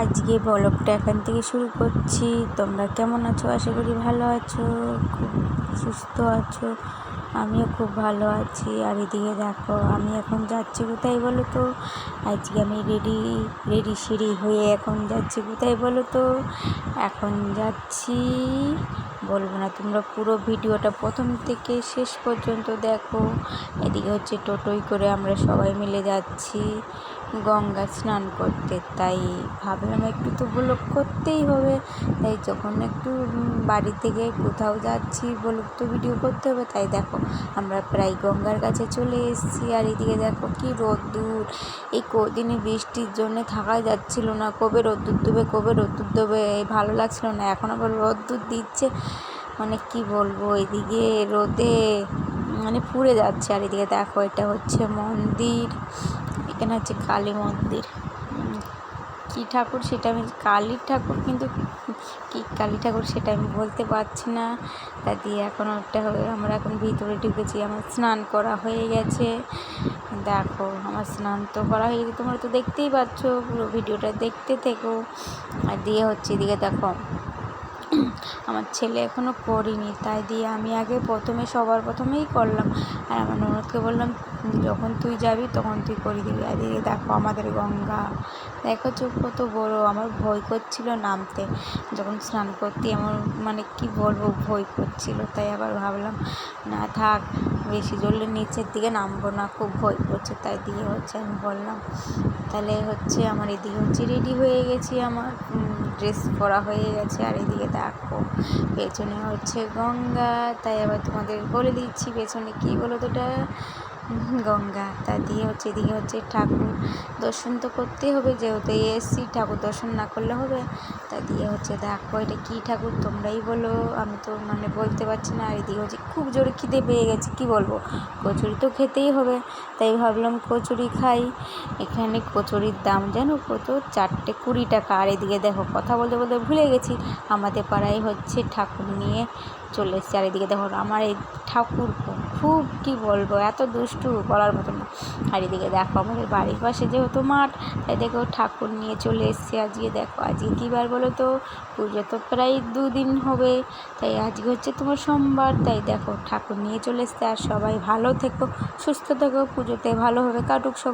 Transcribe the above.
আজকে ব্লগটা এখান থেকে শুরু করছি। তোমরা কেমন আছো? আশা করি ভালো আছো, খুব সুস্থ আছো, আমিও খুব ভালো আছি। আর এদিকে দেখো, আমি এখন যাচ্ছি কোথায় বলো তো? আজকে আমি রেডি রেডি সিঁড়ি হয়ে এখন যাচ্ছি কোথায় বলো তো? এখন যাচ্ছি বলব না, তোমরা পুরো ভিডিওটা প্রথম থেকে শেষ পর্যন্ত দেখো। এদিকে হচ্ছে টোটোই করে আমরা সবাই মিলে যাচ্ছি গঙ্গা স্নান করতে। তাই ভাবলাম একটু তো ব্লগ করতেই হবে, তাই যখন একটু বাড়ি থেকে কোথাও যাচ্ছি ব্লগ তো ভিডিও করতে হবে। তাই দেখো, আমরা প্রায় গঙ্গার কাছে চলে এসেছি। আর এদিকে দেখো কি রোদ্দুর, এই কদিনে বৃষ্টির জন্য থাকা যাচ্ছিল না। কবে রোদ্দুর দেবে, কবে রোদ্দুর দেবে, ভালো লাগছিল না। এখন আবার রোদ্দুর দিচ্ছে। মানে কি বলব, এদিকে রোদে মানে পুড়ে যাচ্ছে আর এদিকে দেখো এটা হচ্ছে মন্দির, এখানে হচ্ছে কালী মন্দির। কী ঠাকুর সেটা আমি কালী ঠাকুর কিন্তু কী কালী ঠাকুর সেটা আমি বলতে পারছি না। তা দিয়ে এখন হয়ে, আমরা এখন ভিতরে ঢুকেছি, আমার স্নান করা হয়ে গেছে। দেখো, আমার স্নান তো করা হয়ে গেছে, তোমরা তো দেখতেই পাচ্ছ পুরো ভিডিওটা, দেখতে থেকো। আর দিয়ে হচ্ছে এদিকে দেখো আমার ছেলে এখনও করিনি, তাই দিয়ে আমি আগে প্রথমে সবার প্রথমেই করলাম। আর আমার ননদকে বললাম যখন তুই যাবি, তখন তুই করে দিবি। আর এদিকে দেখো আমাদের গঙ্গা। দেখো চোখ কত বড়, আমার ভয় করছিল নামতে। যখন স্নান করতে আমার মানে কি বলব, ভয় করছিল। তাই আবার ভাবলাম, না থাক, বেশি জলে নিচের দিকে নামবো না, খুব ভয় করছে। তাই দিয়ে হচ্ছে আমি বললাম, তাহলে হচ্ছে আমার এদিকে হচ্ছে রেডি হয়ে গেছি আমার ড্রেস পরা হয়ে গেছে। আর এদিকে দেখো, পেছনে হচ্ছে গঙ্গা। তাই আবার তোমাদের বলে দিচ্ছি, পেছনে কী বলো তো ওটা? গঙ্গা। তা দিয়ে হচ্ছে, এদিকে হচ্ছে ঠাকুর দর্শন তো করতেই হবে, যেহেতু এসছি ঠাকুর দর্শন না করলে হবে। তা দিয়ে হচ্ছে দেখো এটা কী ঠাকুর, তোমরাই বলো। আমি তো মানে বলতে পারছি না, আর এদিকে হচ্ছে খুব জোরে খিদে পেয়ে গেছে, কি বলব? কচুরি তো খেতেই হবে। তাই ভাবলাম কচুরি খাই। এখানে কচুরির দাম জানো কত? চারটে কুড়ি টাকা। আর এদিকে দেখো, কথা বলতে বলতে ভুলে গেছি, আমাদের পাড়ায় হচ্ছে ঠাকুর নিয়ে চলে এসছে। আর এদিকে দেখো, আমার এই ঠাকুর খুব কি বলব, এত দুষ্টু বলার মতো না। আর এদিকে দেখো আমাদের বাড়ির পাশে যেহেতু মাঠ, তাই দেখো ঠাকুর নিয়ে চলে এসছে আজকে। দেখো আজকে কী বার বলো তো, পুজো তো প্রায় দুদিন হবে, তাই আজকে হচ্ছে তোমার সোমবার। তাই দেখো ঠাকুর নিয়ে চলে এসছে, আর সবাই ভালো থেকো, সুস্থ থেকো, পুজোতে ভালোভাবে কাটুক সবাই।